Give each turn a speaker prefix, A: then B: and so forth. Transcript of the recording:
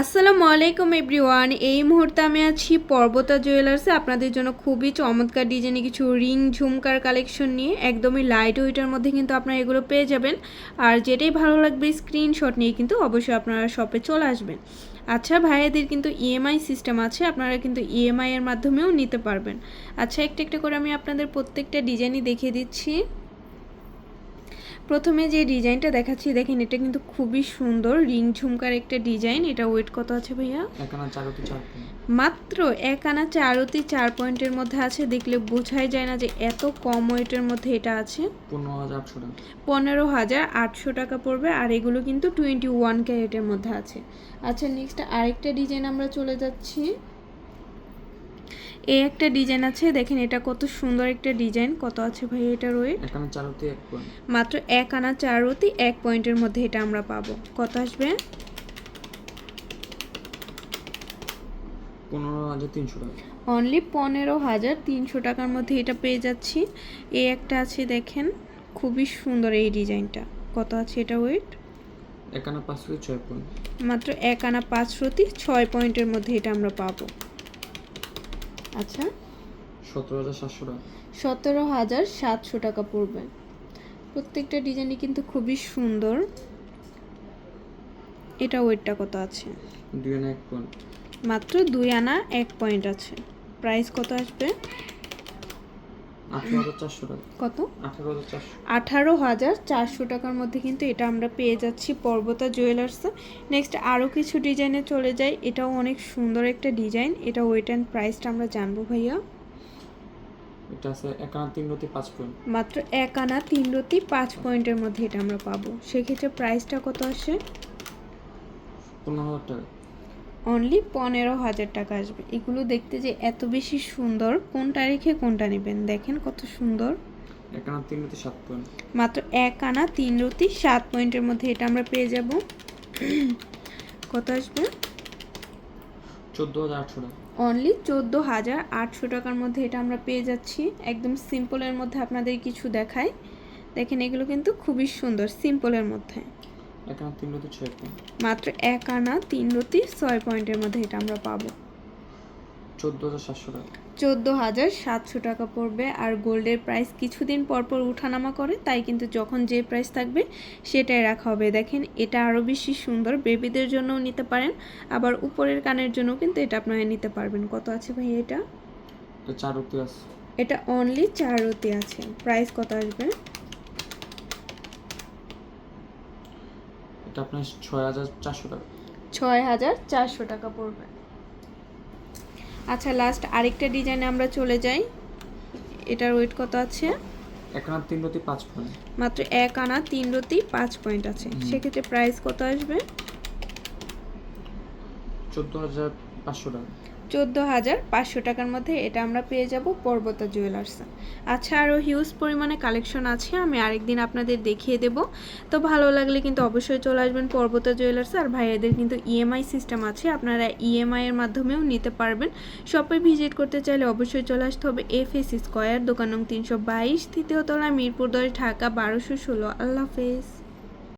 A: আসসালামু আলাইকুম এভরিওয়ান। এই মুহূর্তে আমি আছি পর্বতা জুয়েলার্সে। আপনাদের জন্য খুবই চমৎকার ডিজাইনে কিছু রিং, ঝুমকার কালেকশন নিয়ে একদমই লাইট ওয়েটের মধ্যে কিন্তু আপনারা এগুলো পেয়ে যাবেন। আর যেটাই ভালো লাগবে স্ক্রিনশট নিয়ে কিন্তু অবশ্যই আপনারা শপে চলে আসবেন। আচ্ছা ভাইয়াদের কিন্তু ইএমআই সিস্টেম আছে। আপনারা কিন্তু ইএমআই এর মাধ্যমেও নিতে পারবেন। আচ্ছা একটা একটা করে আমি আপনাদের প্রত্যেকটা ডিজাইনই দেখিয়ে দিচ্ছি। প্রথমে যে ডিজাইনটা দেখাচ্ছি দেখেন এটা কিন্তু খুবই সুন্দর রিং ঝুমকার একটা ডিজাইন। এটা ওয়েট কত আছে ভাইয়া?
B: চার
A: মাত্র এক আনা চারতি চার পয়েন্টের মধ্যে আছে। দেখলে বোঝাই যায় না যে এত কম ওয়েটের মধ্যে এটা আছে।
B: পনেরো হাজার আটশো টাকা।
A: পনেরো হাজার আটশো টাকা পড়বে আর এগুলো কিন্তু টোয়েন্টি ওয়ান ক্যারেটের মধ্যে আছে। আচ্ছা নেক্সট আরেকটা ডিজাইন আমরা চলে যাচ্ছি। এই একটা ডিজাইন আছে দেখেন এটা কত সুন্দর একটা ডিজাইন কত আছে ভাই এটার ওয়েট
B: এক
A: মাত্র এক আনা চারতি এক পয়েন্টের মধ্যে এটা আমরা পাবো। কত আসবে?
B: পনেরো হাজার তিনশো
A: অনলি পনেরো হাজার তিনশো টাকার মধ্যে এটা পেয়ে যাচ্ছি। এই একটা আছে দেখেন খুবই সুন্দর এই ডিজাইনটা। কত আছে এটা ওয়েট
B: পাঁচ থেকে ছয় পয়েন্ট
A: মাত্র এক আনা পাঁচ রতি ছয় পয়েন্টের মধ্যে এটা আমরা পাবো। আচ্ছা।
B: সতেরো হাজার সাতশো টাকা।
A: সতেরো হাজার সাতশো টাকা পড়বে প্রত্যেকটা ডিজাইনই কিন্তু খুবই সুন্দর। এটা ওয়েটটা কত আছে?
B: দুই আনা এক পয়েন্ট।
A: মাত্র দুই আনা এক পয়েন্ট আছে। প্রাইস কত আসবে
B: আঠারো হাজার চারশো টাকা
A: কত? আঠারো হাজার চারশো। টাকার মধ্যে কিন্তু এটা আমরা পেয়ে যাচ্ছি পর্বতা জুয়েলার্সে। নেক্সট আরও কিছু ডিজাইনে চলে যাই। এটাও অনেক সুন্দর একটা ডিজাইন। এটা ওয়েট অ্যান্ড প্রাইসটা আমরা জানব ভাইয়া।
B: এটা আছে একানা তিন রতি পাঁচ পয়েন্ট
A: মাত্র এক আনা তিন রতি পাঁচ পয়েন্টের মধ্যে এটা আমরা পাবো। সেক্ষেত্রে প্রাইসটা কত আসে?
B: পনেরো হাজার টাকা।
A: অনলি পনেরো হাজার টাকা আসবে। এগুলো দেখতে যে এত বেশি সুন্দর কোনটা রেখে কোনটা নেবেন? দেখেন কত সুন্দর।
B: একানা তিন রতি সাত পয়েন্ট
A: মাত্র এক আনা তিন রতি সাত পয়েন্টের মধ্যে এটা আমরা পেয়ে যাব। কত আসবে?
B: চোদ্দ হাজার আটশো টাকা।
A: অনলি চোদ্দ হাজার আটশো টাকার মধ্যে এটা আমরা পেয়ে যাচ্ছি। একদম সিম্পলের মধ্যে আপনাদের কিছু দেখাই। দেখেন এগুলো কিন্তু খুবই সুন্দর সিম্পলের মধ্যে।
B: একানা তিন রতি ছয় পয়েন্ট
A: মাত্র এক আনা তিন রতি ছয় পয়েন্টের মধ্যে এটা আমরা পাবো।
B: চোদ্দ হাজার সাতশো টাকা।
A: চোদ্দ হাজার সাতশো টাকা পড়বে আর গোল্ডের প্রাইস কিছুদিন পর পর উঠানামা করে তাই কিন্তু যখন যে প্রাইস থাকবে সেটাই রাখা হবে। দেখেন এটা আরও বেশি সুন্দর। বেবিদের জন্যও নিতে পারেন আবার উপরের কানের জন্যও কিন্তু এটা আপনারা নিতে পারবেন। কত আছে ভাই এটা?
B: এটা চার রতি আছে।
A: এটা অনলি চার রতি আছে। প্রাইস কত আসবে?
B: এটা আপনার ছয় হাজার চারশো টাকা।
A: ছয় হাজার চারশো টাকা পড়বে। আচ্ছা লাস্ট আরেকটা ডিজাইনে আমরা চলে যাই। এটার ওয়েট কত আছে?
B: একানা তিন রতি পাঁচ পয়েন্ট
A: মাত্র এক আনা তিন রতি পাঁচ পয়েন্ট আছে। সেক্ষেত্রে প্রাইস কত আসবে?
B: চোদ্দ হাজার পাঁচশো টাকা।
A: চোদ্দ হাজার পাঁচশো টাকার মধ্যে এটা আমরা পেয়ে যাব পর্বতা জুয়েলার্সে। আচ্ছা আরও হিউজ পরিমাণে কালেকশন আছে, আমি আরেকদিন আপনাদের দেখিয়ে দেব। তো ভালো লাগলে কিন্তু অবশ্যই চলে আসবেন পর্বতা জুয়েলার্সে। আর ভাইয়াদের কিন্তু ইএমআই সিস্টেম আছে, আপনারা ইএমআই এর মাধ্যমেও নিতে পারবেন। শপে ভিজিট করতে চাইলে অবশ্যই চলে আসতে হবে এফ এস স্কোয়ার দোকান নং তিনশো বাইশ, তৃতীয় তলা মিরপুর দশ, ঢাকা বারোশো ষোলো। আল্লাহ হাফেজ।